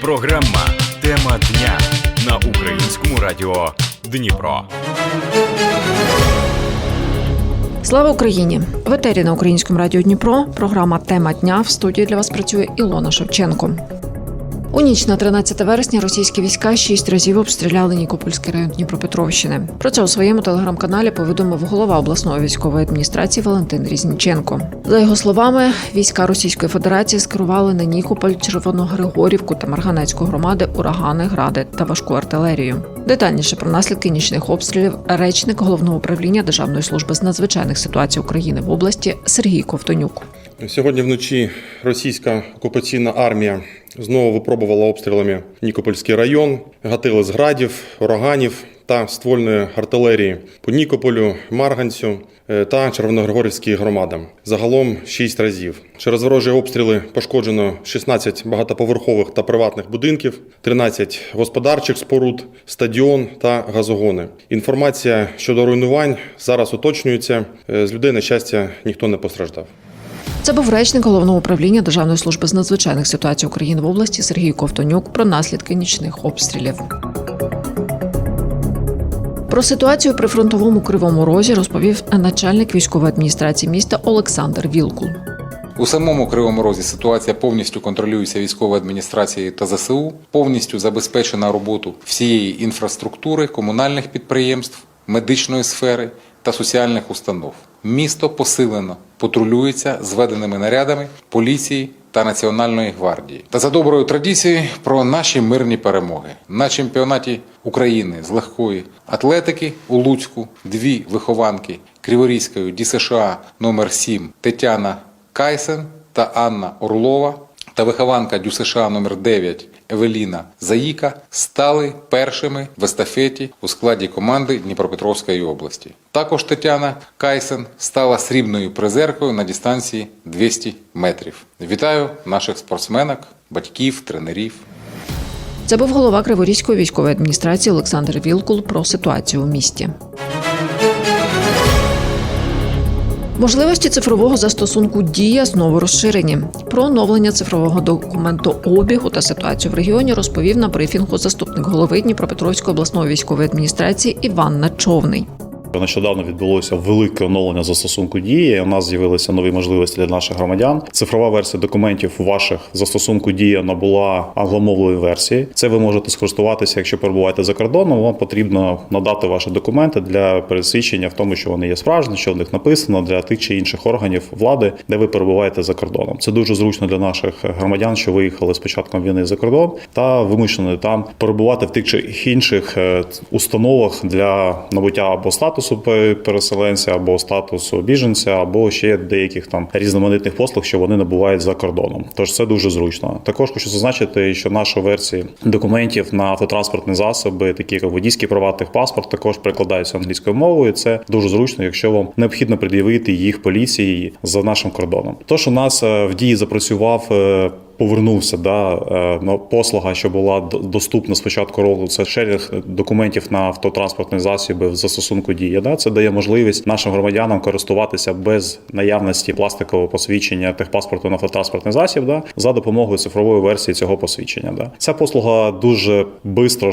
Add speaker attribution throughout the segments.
Speaker 1: Програма Тема дня на українському радіо Дніпро.
Speaker 2: Слава Україні! В етері на українському радіо Дніпро. Програма Тема дня в студії для вас працює Ілона Шевченко. У ніч на 13 вересня російські війська шість разів обстріляли Нікопольський район Дніпропетровщини. Про це у своєму телеграм-каналі повідомив голова обласної військової адміністрації Валентин Різніченко. За його словами, війська Російської Федерації скерували на Нікополь, Червоногригорівку та Марганецьку громади урагани, гради та важку артилерію. Детальніше про наслідки нічних обстрілів речник головного управління Державної служби з надзвичайних ситуацій України в області Сергій Ковтонюк.
Speaker 3: Сьогодні вночі російська окупаційна армія знову випробувала обстрілами Нікопольський район, гатили з градів, ураганів та ствольної артилерії по Нікополю, Марганцю е, та Червоногригорівській громадам. Загалом 6 разів. Через ворожі обстріли пошкоджено 16 багатоповерхових та приватних будинків, 13 господарчих споруд, стадіон та газогони. Інформація щодо руйнувань зараз уточнюється. Е, З людей, на щастя, ніхто не постраждав.
Speaker 2: Це був речник головного управління Державної служби з надзвичайних ситуацій України в області Сергій Ковтонюк про наслідки нічних обстрілів. Про ситуацію при фронтовому кривому розі розповів начальник військової адміністрації міста Олександр Вілкул.
Speaker 4: У самому Кривому Розі ситуація повністю контролюється військовою адміністрацією та ЗСУ, повністю забезпечена роботу всієї інфраструктури, комунальних підприємств, медичної сфери та соціальних установ. Місто посилено патрулюється зведеними нарядами поліції та Національної гвардії. Та за доброю традицією про наші мирні перемоги на чемпіонаті України з легкої атлетики у Луцьку дві вихованки Криворізької ДЮСШ номер 7 Тетяна Кайсен та Анна Орлова та вихованка ДЮСШ номер 9 Евеліна Заїка стали першими в естафеті у складі команди Дніпропетровської області. Також Тетяна Кайсен стала срібною призеркою на дистанції 200 метрів. Вітаю наших спортсменок, батьків, тренерів.
Speaker 2: Це був голова Криворізької військової адміністрації Олександр Вілкул про ситуацію у місті. Можливості цифрового застосунку Дія знову розширені. Про оновлення цифрового документообігу та ситуацію в регіоні розповів на брифінгу заступник голови Дніпропетровської обласної військової адміністрації Іван Начовний.
Speaker 5: Нещодавно відбулося велике оновлення застосунку дії. У нас з'явилися нові можливості для наших громадян. Цифрова версія документів ваших застосунку дія набула англомовної версії. Це ви можете скористуватися, якщо перебуваєте за кордоном. Вам потрібно надати ваші документи для пересвідчення в тому, що вони є справжні, що в них написано для тих чи інших органів влади, де ви перебуваєте за кордоном. Це дуже зручно для наших громадян, що виїхали з початком війни за кордон та вимушені там перебувати в тих чи інших е, установах для набуття або статусу пе- переселенця, або статусу біженця, або ще деяких там різноманітних послуг, що вони набувають за кордоном. Тож це дуже зручно. Також хочу зазначити, що наші версії документів на автотранспортні засоби, такі як водійський приватний паспорт, також перекладаються англійською мовою. Це дуже зручно, якщо вам необхідно пред'явити їх поліції за нашим кордоном. Тож у нас е, в дії запрацював. Повернувся да е, послуга, що була доступна з початку року. Це шерінг документів на автотранспортні засоби в застосунку дія. Да, це дає можливість нашим громадянам користуватися без наявності пластикового посвідчення техпаспорту на автотранспортний засіб. Да, за допомогою цифрової версії цього посвідчення. Да. Ця послуга дуже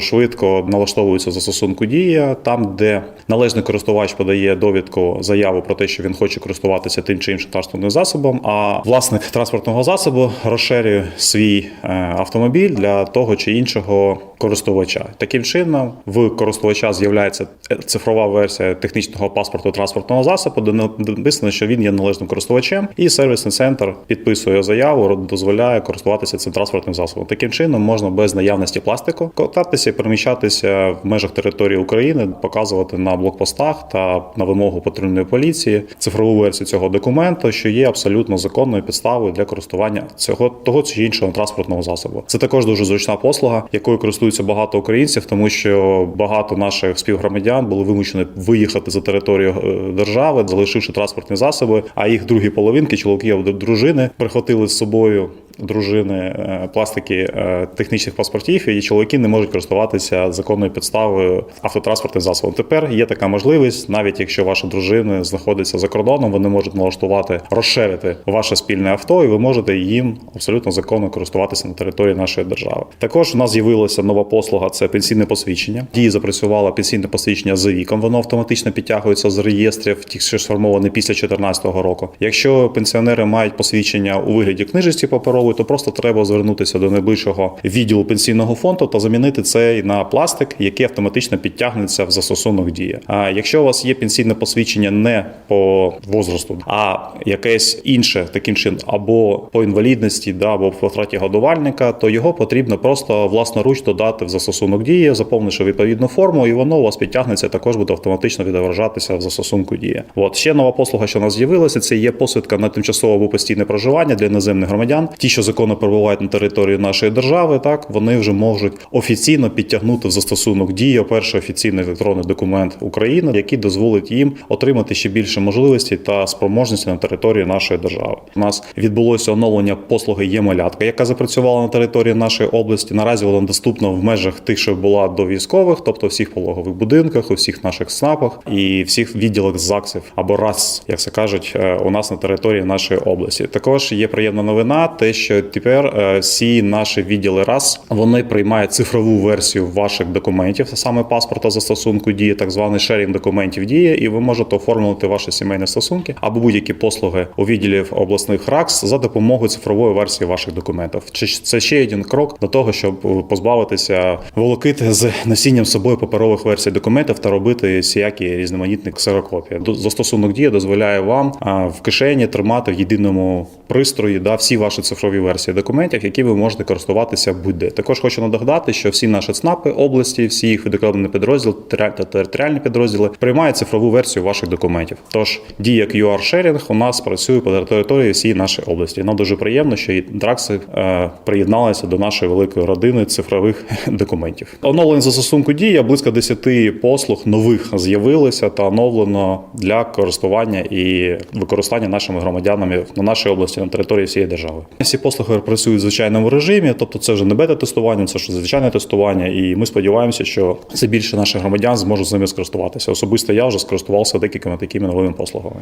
Speaker 5: швидко, швидко налаштовується в застосунку дія, там, де належний користувач подає довідку заяву про те, що він хоче користуватися тим чи іншим транспортним засобом. А власник транспортного засобу розширює свій е, автомобіль для того чи іншого користувача. Таким чином, в користувача з'являється цифрова версія технічного паспорту транспортного засобу, де написано, що він є належним користувачем, і сервісний центр підписує заяву, дозволяє користуватися цим транспортним засобом. Таким чином можна без наявності пластику кататися і переміщатися в межах території України, показувати на блокпостах та на вимогу патрульної поліції цифрову версію цього документу, що є абсолютно законною підставою для користування цього того чи іншого транспортного засобу. Це також дуже зручна послуга, якою користуються багато українців, тому що багато наших співгромадян були вимушені виїхати за територію е, держави, залишивши транспортні засоби. А їх другі половинки, чоловіки або дружини, прихватили з собою дружини е, пластики е, технічних паспортів, і чоловіки не можуть користуватися законною підставою автотранспортним засобом. Тепер є така можливість, навіть якщо ваша дружина знаходиться за кордоном, вони можуть налаштувати розширити ваше спільне авто, і ви можете їм абсолютно закону користуватися на території нашої держави. Також у нас з'явилася нова послуга це пенсійне посвідчення. Дії запрацювало пенсійне посвідчення за віком. Воно автоматично підтягується з реєстрів, ті, що сформовані після 2014 року. Якщо пенсіонери мають посвідчення у вигляді книжечці паперової, то просто треба звернутися до найближчого відділу пенсійного фонду та замінити цей на пластик, який автоматично підтягнеться в застосунок дія. А якщо у вас є пенсійне посвідчення не по возрасту, а якесь інше таким чином, або по інвалідності, да, або по втраті годувальника, то його потрібно просто власноруч додати в застосунок дії, заповнивши відповідну форму, і воно у вас підтягнеться, також буде автоматично відображатися в застосунку дія. От ще нова послуга, що у нас з'явилася, це є посвідка на тимчасове або постійне проживання для іноземних громадян. Ті, що законно перебувають на території нашої держави, так вони вже можуть офіційно підтягнути в застосунок дія перший офіційний електронний документ України, який дозволить їм отримати ще більше можливостей та спроможності на території нашої держави. У нас відбулося оновлення послуги «Є-малятка», яка запрацювала на території нашої області. Наразі вона доступна в межах тих, що була до військових, тобто всіх пологових будинках, у всіх наших СНАПах і всіх відділах ЗАГСів або РАС, як це кажуть, е, у нас на території нашої області. Також є приємна новина, те, що тепер е, всі наші відділи РАС вони приймають цифрову версію ваших документів, саме паспорта застосунку дії, так званий шерінг документів діє, і ви можете оформити ваші сімейні стосунки або будь-які послуги у відділів обласних РАКС за допомогою цифрової версії ваших документів. Чи це ще один крок до того, щоб позбавитися волокити з носінням собою паперових версій документів та робити всіякі різноманітні ксерокопії. Застосунок дія дозволяє вам в кишені тримати в єдиному пристрої да, всі ваші цифрові версії документів, які ви можете користуватися будь-де. Також хочу нагадати, що всі наші ЦНАПи області, всі їх відокремлені підрозділи та територіальні підрозділи приймають цифрову версію ваших документів. Тож дія QR Sharing у нас працює по території всієї нашої області. Нам дуже приємно, що і Дракси е, приєдналися до нашої великої родини цифрових документів. Оновлення застосунку дія близько 10 послуг нових з'явилося та оновлено для користування і використання нашими громадянами на нашій області на території всієї держави. Всі послуги працюють в звичайному режимі, тобто це вже не бета-тестування, це вже звичайне тестування. І ми сподіваємося, що це більше наших громадян зможуть з ними скористуватися. Особисто я вже скористувався декількома такими новими послугами.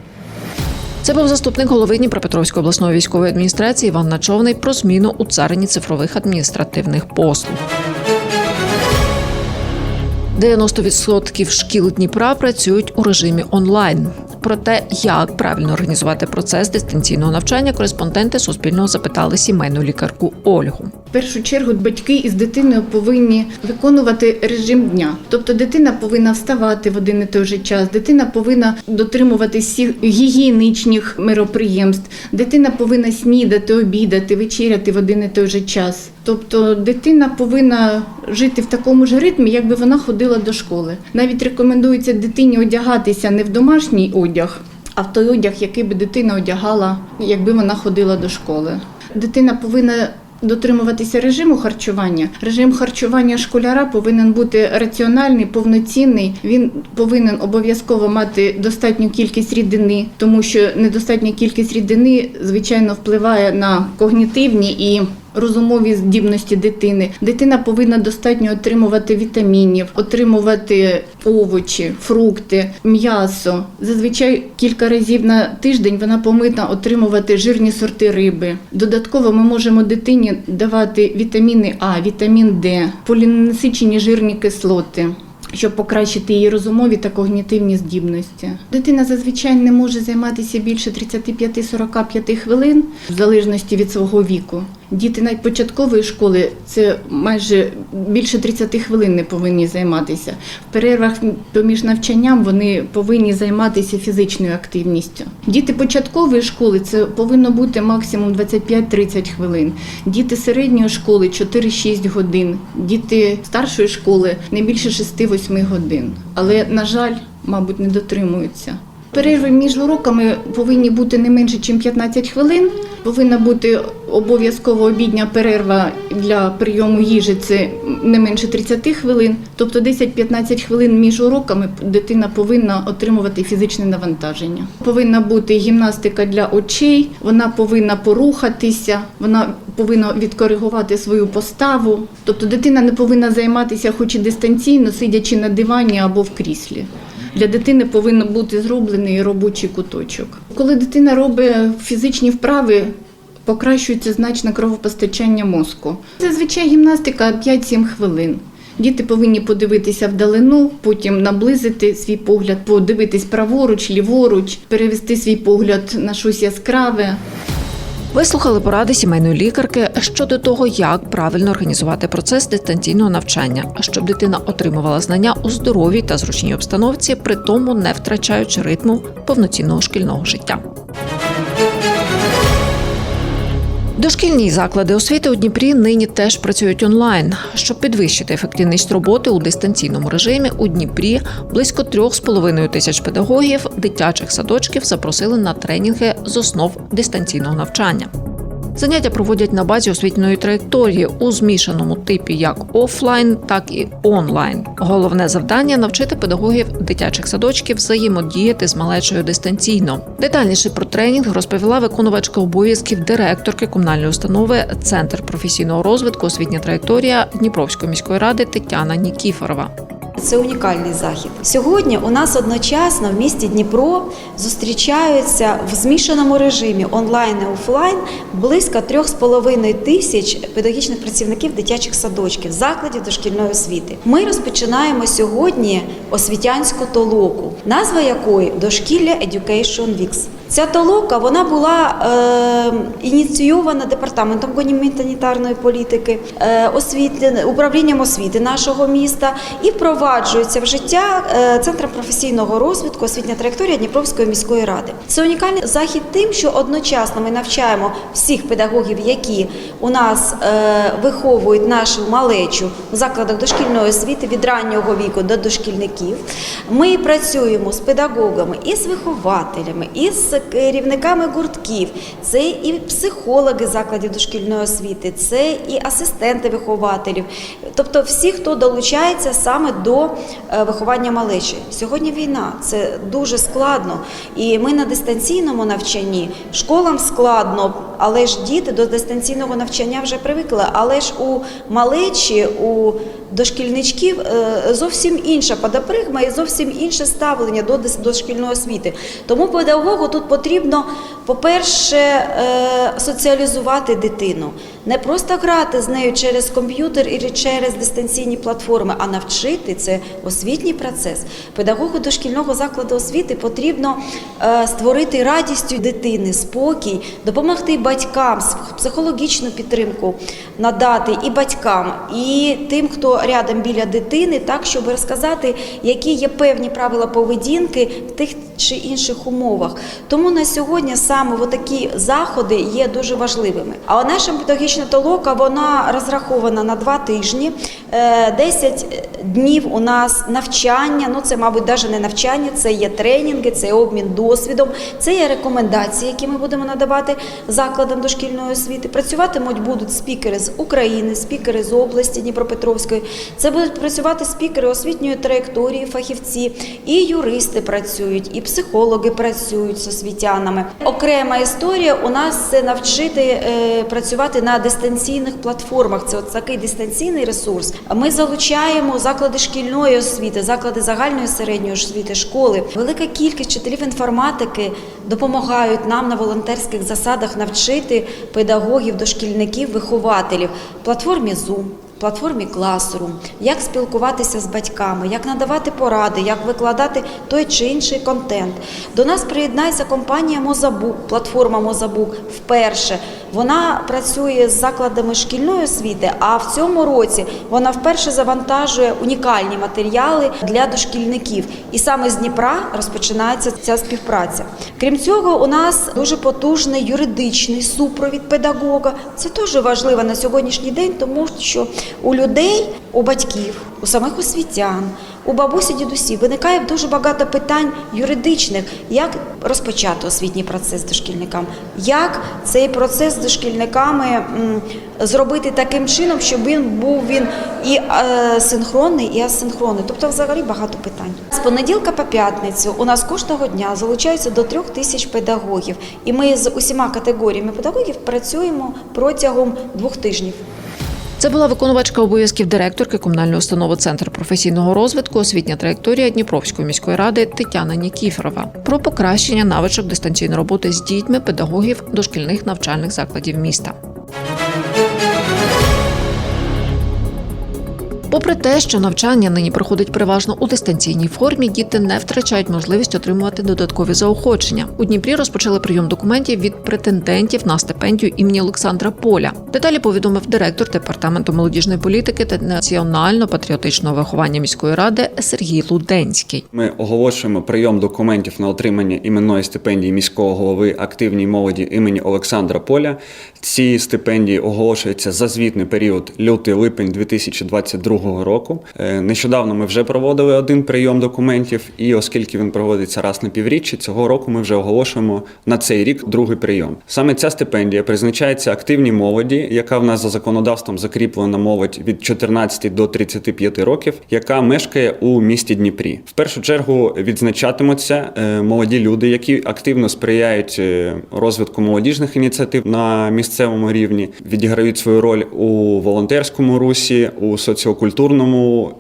Speaker 2: Це був заступник голови Дніпропетровської обласної військової адміністрації Іван Начовний про зміну у царині цифрових адміністративних послуг. 90% шкіл Дніпра працюють у режимі онлайн. Про те, як правильно організувати процес дистанційного навчання, кореспонденти Суспільного запитали сімейну лікарку Ольгу.
Speaker 6: Першу чергу батьки із дитиною повинні виконувати режим дня. Тобто дитина повинна вставати в один і той же час, дитина повинна дотримуватись всіх гігієнічних мероприємств, дитина повинна снідати, обідати, вечеряти в один і той же час. Тобто дитина повинна жити в такому ж ритмі, якби вона ходила до школи. Навіть рекомендується дитині одягатися не в домашній одяг, а в той одяг, який би дитина одягала, якби вона ходила до школи. Дитина повинна дотримуватися режиму харчування. Режим харчування школяра повинен бути раціональний, повноцінний. Він повинен обов'язково мати достатню кількість рідини, тому що недостатня кількість рідини, звичайно, впливає на когнітивні і розумові здібності дитини. Дитина повинна достатньо отримувати вітамінів, отримувати овочі, фрукти, м'ясо. Зазвичай кілька разів на тиждень вона повинна отримувати жирні сорти риби. Додатково ми можемо дитині давати вітаміни А, вітамін Д, поліненасичені жирні кислоти. Щоб покращити її розумові та когнітивні здібності, дитина зазвичай не може займатися більше 35-45 хвилин в залежності від свого віку. Діти навіть початкової школи це майже більше 30 хвилин не повинні займатися. В перервах поміж навчанням вони повинні займатися фізичною активністю. Діти початкової школи це повинно бути максимум 25-30 хвилин. Діти середньої школи 4-6 годин. Діти старшої школи не більше 6-8 годин. Але, на жаль, мабуть, не дотримуються. Перерви між уроками повинні бути не менше, ніж 15 хвилин. Повинна бути обов'язково обідня перерва для прийому їжі це не менше 30 хвилин. Тобто 10-15 хвилин між уроками дитина повинна отримувати фізичне навантаження. Повинна бути гімнастика для очей, вона повинна порухатися, вона повинна відкоригувати свою поставу. Тобто дитина не повинна займатися, хоч і дистанційно, сидячи на дивані або в кріслі. Для дитини повинен бути зроблений робочий куточок. Коли дитина робить фізичні вправи, Покращується значно кровопостачання мозку. Зазвичай гімнастика 5-7 хвилин. Діти повинні подивитися вдалину, потім наблизити свій погляд, подивитись праворуч, ліворуч, перевести свій погляд на щось яскраве.
Speaker 2: Вислухали поради сімейної лікарки щодо того, як правильно організувати процес дистанційного навчання, щоб дитина отримувала знання у здоровій та зручній обстановці, при тому не втрачаючи ритму повноцінного шкільного життя. Дошкільні заклади освіти у Дніпрі нині теж працюють онлайн. Щоб підвищити ефективність роботи у дистанційному режимі, у Дніпрі близько 3,5 тисяч педагогів дитячих садочків запросили на тренінги з основ дистанційного навчання. Заняття проводять на базі освітньої траєкторії у змішаному типі як офлайн, так і онлайн. Головне завдання навчити педагогів дитячих садочків взаємодіяти з малечою дистанційно. Детальніше про тренінг розповіла виконувачка обов'язків директорки комунальної установи Центр професійного розвитку освітня траєкторія Дніпровської міської ради Тетяна Нікіфорова.
Speaker 7: Це унікальний захід. Сьогодні у нас одночасно в місті Дніпро зустрічаються в змішаному режимі онлайн і офлайн близько 3,5 тисяч педагогічних працівників дитячих садочків, закладів дошкільної освіти. Ми розпочинаємо сьогодні освітянську толоку, назва якої дошкілля Education Weeks. Ця толока вона була е, ініційована департаментом гуманітарної політики, е, освіти, управлінням освіти нашого міста і впроваджується в життя е, центром професійного розвитку освітня траєкторія Дніпровської міської ради. Це унікальний захід тим, що одночасно ми навчаємо всіх педагогів, які у нас е, виховують нашу малечу в закладах дошкільної освіти від раннього віку до дошкільників. Ми працюємо з педагогами і з вихователями, і з керівниками гуртків. Це і психологи закладів дошкільної освіти, це і асистенти вихователів, тобто всі, хто долучається саме до е, виховання малечі. Сьогодні війна, це дуже складно. І ми на дистанційному навчанні школам складно, але ж діти до дистанційного навчання вже привикли. Але ж у малечі, у дошкільничків е, зовсім інша падапригма і зовсім інше ставлення до дошкільної освіти. Тому педагогу тут потрібно, по-перше, е, соціалізувати дитину, не просто грати з нею через комп'ютер і через дистанційні платформи, а навчити це освітній процес. Педагогу дошкільного закладу освіти потрібно е, створити радістю дитини, спокій, допомогти батькам, психологічну підтримку надати і батькам, і тим, хто рядом біля дитини, так щоб розказати, які є певні правила поведінки в тих чи інших умовах. Тому на сьогодні саме такі заходи є дуже важливими. А наша педагогічна толока вона розрахована на два тижні, Е, 10 днів у нас навчання. Ну це, мабуть, навіть не навчання, це є тренінги, це є обмін досвідом, це є рекомендації, які ми будемо надавати закладам дошкільної освіти. Працюватимуть будуть спікери з України, спікери з області Дніпропетровської. Це будуть працювати спікери освітньої траєкторії, фахівці, і юристи працюють, і психологи працюють з освітянами. Окрема історія у нас це навчити е, працювати на дистанційних платформах. Це от такий дистанційний ресурс. Ми залучаємо заклади шкільної освіти, заклади загальної середньої освіти, школи. Велика кількість вчителів інформатики допомагають нам на волонтерських засадах навчити педагогів, дошкільників, вихователів платформі Zoom. Платформі Classroom, як спілкуватися з батьками, як надавати поради, як викладати той чи інший контент. До нас приєднається компанія Мозабук, платформа Мозабук вперше. Вона працює з закладами шкільної освіти, а в цьому році вона вперше завантажує унікальні матеріали для дошкільників. І саме з Дніпра розпочинається ця співпраця. Крім цього, у нас дуже потужний юридичний супровід педагога. Це дуже важливо на сьогоднішній день, тому що у людей, у батьків, у самих освітян, у бабусі дідусі виникає дуже багато питань юридичних, як розпочати освітній процес з дошкільниками, як цей процес з шкільниками зробити таким чином, щоб він був він і е, синхронний, і асинхронний. Тобто, взагалі багато питань. З понеділка по п'ятницю у нас кожного дня залучається до трьох тисяч педагогів, і ми з усіма категоріями педагогів працюємо протягом двох тижнів.
Speaker 2: Це була виконувачка обов'язків директорки комунальної установи Центр професійного розвитку освітня траєкторія Дніпровської міської ради Тетяна Нікіфорова про покращення навичок дистанційної роботи з дітьми педагогів дошкільних навчальних закладів міста. Попри те, що навчання нині проходить переважно у дистанційній формі, діти не втрачають можливість отримувати додаткові заохочення. У Дніпрі розпочали прийом документів від претендентів на стипендію імені Олександра Поля. Деталі повідомив директор департаменту молодіжної політики та національно-патріотичного виховання міської ради Сергій Луденський.
Speaker 8: Ми оголошуємо прийом документів на отримання іменної стипендії міського голови активній молоді імені Олександра Поля. Ці стипендії оголошуються за звітний період лютий-липень 2022 року. Е, Нещодавно ми вже проводили один прийом документів, і оскільки він проводиться раз на півріччя, цього року ми вже оголошуємо на цей рік другий прийом. Саме ця стипендія призначається активній молоді, яка в нас за законодавством закріплена молодь від 14 до 35 років, яка мешкає у місті Дніпрі. В першу чергу відзначатимуться е, молоді люди, які активно сприяють е, розвитку молодіжних ініціатив на місцевому рівні, відіграють свою роль у волонтерському русі, у соціокультурному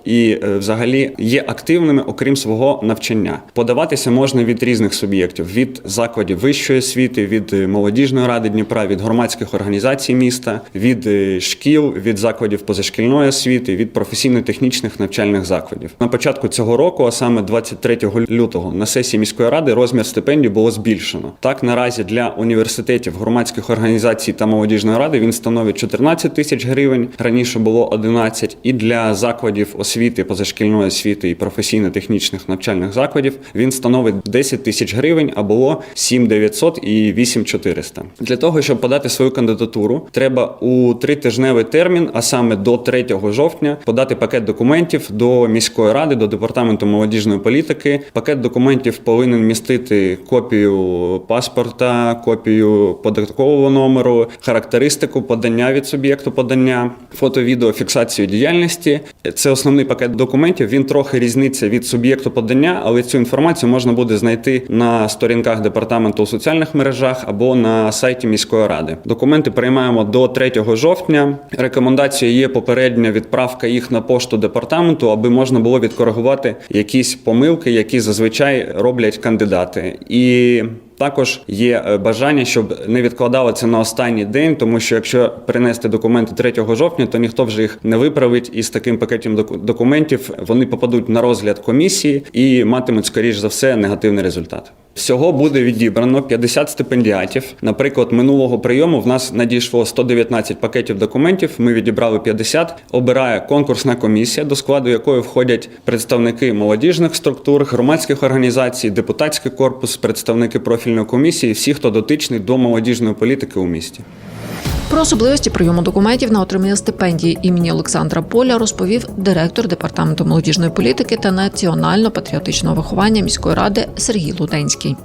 Speaker 8: і е, взагалі є активними, окрім свого навчання. Подаватися можна від різних суб'єктів: від закладів вищої освіти, від е, молодіжної ради Дніпра, від громадських організацій міста, від е, шкіл, від закладів позашкільної освіти, від професійно-технічних навчальних закладів. На початку цього року, а саме 23 лютого, на сесії міської ради розмір стипендій було збільшено. Так наразі для університетів, громадських організацій та молодіжної ради він становить 14 тисяч гривень. Раніше було 11. І для закладів освіти, позашкільної освіти і професійно-технічних навчальних закладів він становить 10 тисяч гривень, а було 7 900 і 8 400. Для того, щоб подати свою кандидатуру, треба у тритижневий термін, а саме до 3 жовтня, подати пакет документів до міської ради, до департаменту молодіжної політики. Пакет документів повинен містити копію паспорта, копію податкового номеру, характеристику подання від суб'єкту подання, фото-відео фіксацію діяльності. Це основний пакет документів. Він трохи різниця від суб'єкту подання, але цю інформацію можна буде знайти на сторінках департаменту у соціальних мережах або на сайті міської ради. Документи приймаємо до 3 жовтня. Рекомендацією є попередня відправка їх на пошту департаменту, аби можна було відкоригувати якісь помилки, які зазвичай роблять кандидати. І також є е, бажання, щоб не відкладали це на останній день, тому що якщо принести документи 3 жовтня, то ніхто вже їх не виправить, і з таким пакетом доку- документів вони попадуть на розгляд комісії і матимуть, скоріш за все, негативний результат. Всього буде відібрано 50 стипендіатів. Наприклад, минулого прийому в нас надійшло 119 пакетів документів. Ми відібрали 50. Обирає конкурсна комісія, до складу якої входять представники молодіжних структур, громадських організацій, депутатський корпус, представники профільної комісії, всі, хто дотичний до молодіжної політики у місті.
Speaker 2: Про особливості прийому документів на отримання стипендії імені Олександра Поля розповів директор департаменту молодіжної політики та національно-патріотичного виховання міської ради Сергій Луденський.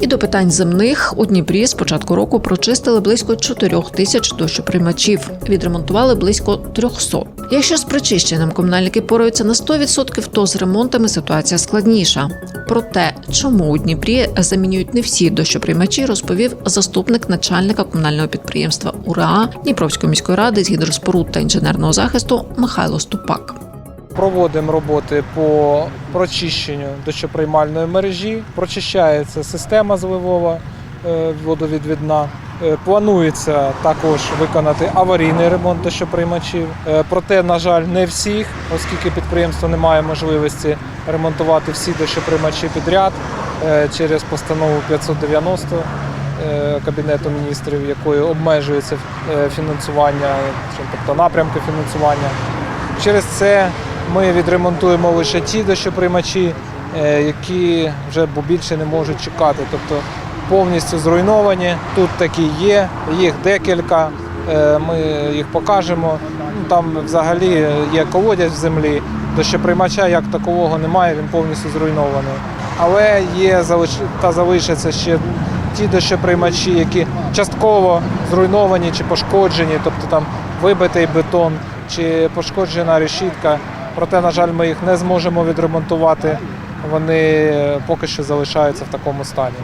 Speaker 2: І до питань земних у Дніпрі з початку року прочистили близько 4 тисяч дощоприймачів, відремонтували близько 300. Якщо з причищенням комунальники пораються на 100%, то з ремонтами ситуація складніша. Про те, чому у Дніпрі замінюють не всі дощоприймачі, розповів заступник начальника комунального підприємства УРА Дніпровської міської ради з гідроспоруд та інженерного захисту Михайло Ступак.
Speaker 9: Проводимо роботи по прочищенню дощоприймальної мережі. Прочищається система зливова е, водовідвідна. Е, Планується також виконати аварійний ремонт дощоприймачів. Е, Проте, на жаль, не всіх, оскільки підприємство не має можливості ремонтувати всі дощоприймачі підряд через постанову 590 е, Кабінету міністрів, якою обмежується фінансування, тобто напрямки фінансування. Через це ми відремонтуємо лише ті дощоприймачі, е, які вже більше не можуть чекати. Тобто повністю зруйновані. Тут такі є, їх декілька. е, Ми їх покажемо. Ну, Там взагалі є колодязь в землі. Дощоприймача як такового немає, він повністю зруйнований. Але є та залишаться ще ті дощоприймачі, які частково зруйновані чи пошкоджені, тобто там вибитий бетон чи пошкоджена решітка. Проте, на жаль, ми їх не зможемо відремонтувати. Вони поки що залишаються в такому стані.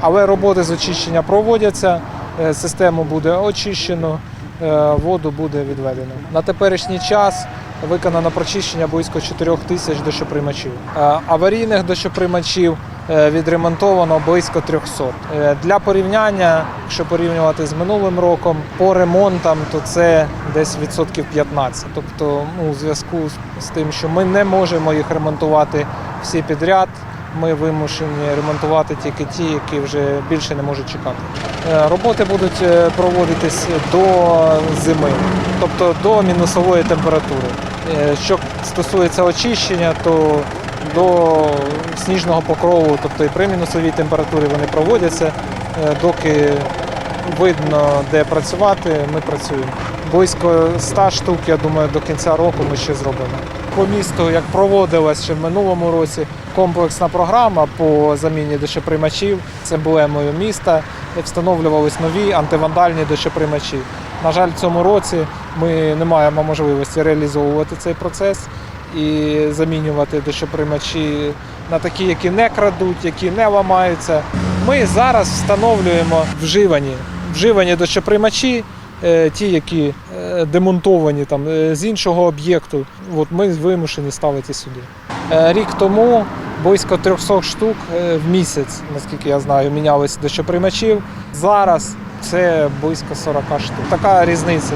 Speaker 9: Але роботи з очищення проводяться. е, систему буде очищено, е, воду буде відведено. На теперішній час виконано прочищення близько 4 тисяч дощоприймачів. Е, Аварійних дощоприймачів відремонтовано близько 300. Е, Для порівняння, якщо порівнювати з минулим роком, по ремонтам, то це десь відсотків 15. Тобто, ну, у зв'язку з- тим, що ми не можемо їх ремонтувати всі підряд. Ми вимушені ремонтувати тільки ті, які вже більше не можуть чекати. Е, Роботи будуть е, проводитись до зими, тобто до мінусової температури. Е, Що стосується очищення, то до сніжного покрову, тобто і при мінусовій температурі вони проводяться, Е, доки видно, де працювати, ми працюємо. Близько 100 штук, я думаю, до кінця року ми ще зробимо. По місту, як проводилась ще в минулому році комплексна програма по заміні дощоприймачів, це емблемою міста, встановлювались нові антивандальні дощоприймачі. На жаль, в цьому році ми не маємо можливості реалізовувати цей процес і замінювати дощоприймачі на такі, які не крадуть, які не ламаються. Ми зараз встановлюємо вживані, вживані дощоприймачі, е, ті, які е, демонтовані там е, з іншого об'єкту. От ми вимушені ставити сюди. Рік тому близько 300 штук в місяць, наскільки я знаю, мінялись дощоприймачів. Зараз це близько 40 штук. Така різниця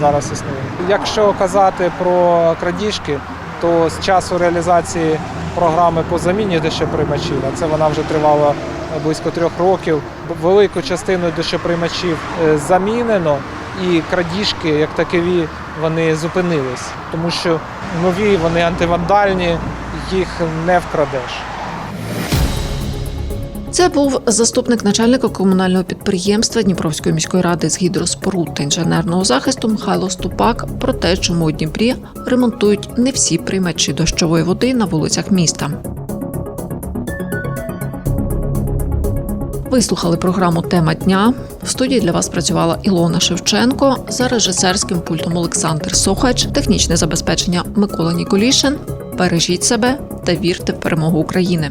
Speaker 9: зараз існує. Якщо казати про крадіжки, то з часу реалізації програми по заміні дощоприймачів, а це вона вже тривала близько трьох років. Велику частину дощоприймачів е, замінено, і крадіжки, як такові, вони зупинились, тому що нові вони антивандальні, їх не вкрадеш.
Speaker 2: Це був заступник начальника комунального підприємства Дніпровської міської ради з гідроспоруд та інженерного захисту Михайло Ступак про те, чому у Дніпрі ремонтують не всі приймачі дощової води на вулицях міста. Ви слухали програму Тема дня. В студії для вас працювала Ілона Шевченко за режисерським пультом Олександр Сохач, технічне забезпечення Микола Ніколішин. Бережіть себе та вірте в перемогу України.